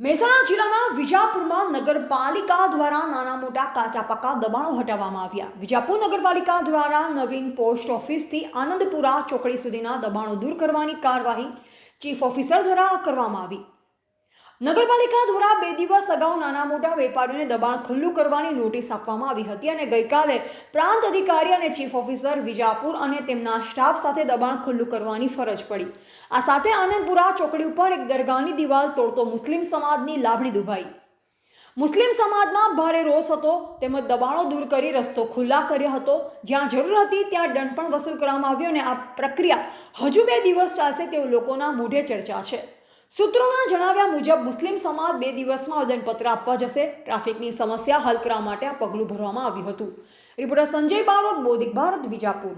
મહેસાણા જિલ્લાના વિજાપુરમાં નગરપાલિકા દ્વારા નાના મોટા કાચા પાકા દબાણો હટાવવામાં આવ્યા. વિજાપુર નગરપાલિકા દ્વારા નવીન પોસ્ટ ઓફિસથી આનંદપુરા ચોકડી સુધીના દબાણો દૂર કરવાની કાર્યવાહી ચીફ ઓફિસર દ્વારા કરવામાં આવી. નગરપાલિકા દ્વારા બે દિવસ અગાઉ નાના મોટા વેપારીઓને દબાણ ખુલ્લું કરવાની નોટિસ આપવામાં આવી હતી અને ગઈકાલે પ્રાંત અધિકારી અને ચીફ ઓફિસર વિજાપુર અને તેમના સ્ટાફ સાથે દબાણ ખુલ્લું કરવાની ફરજ પડી. આ સાથે આનંદપુરા ચોકડી ઉપર એક દરગાહની દિવાલ તોડતો મુસ્લિમ સમાજની લાભણી દુભાઈ. મુસ્લિમ સમાજમાં ભારે રોષ હતો, તેમજ દબાણો દૂર કરી રસ્તો ખુલ્લા કર્યો હતો. જ્યાં જરૂર હતી ત્યાં દંડ પણ વસૂલ કરવામાં આવ્યો અને આ પ્રક્રિયા હજુ બે દિવસ ચાલશે તેવું લોકોના મોઢે ચર્ચા છે. સૂત્રોના જણાવ્યા મુજબ, મુસ્લિમ સમાજ બે દિવસમાં આવેદનપત્ર આપવા જશે. ટ્રાફિકની સમસ્યા હલ કરવા માટે આ પગલું ભરવામાં આવ્યું હતું. રિપોર્ટર સંજય બારોટ બોધિક ભારત, વિજાપુર.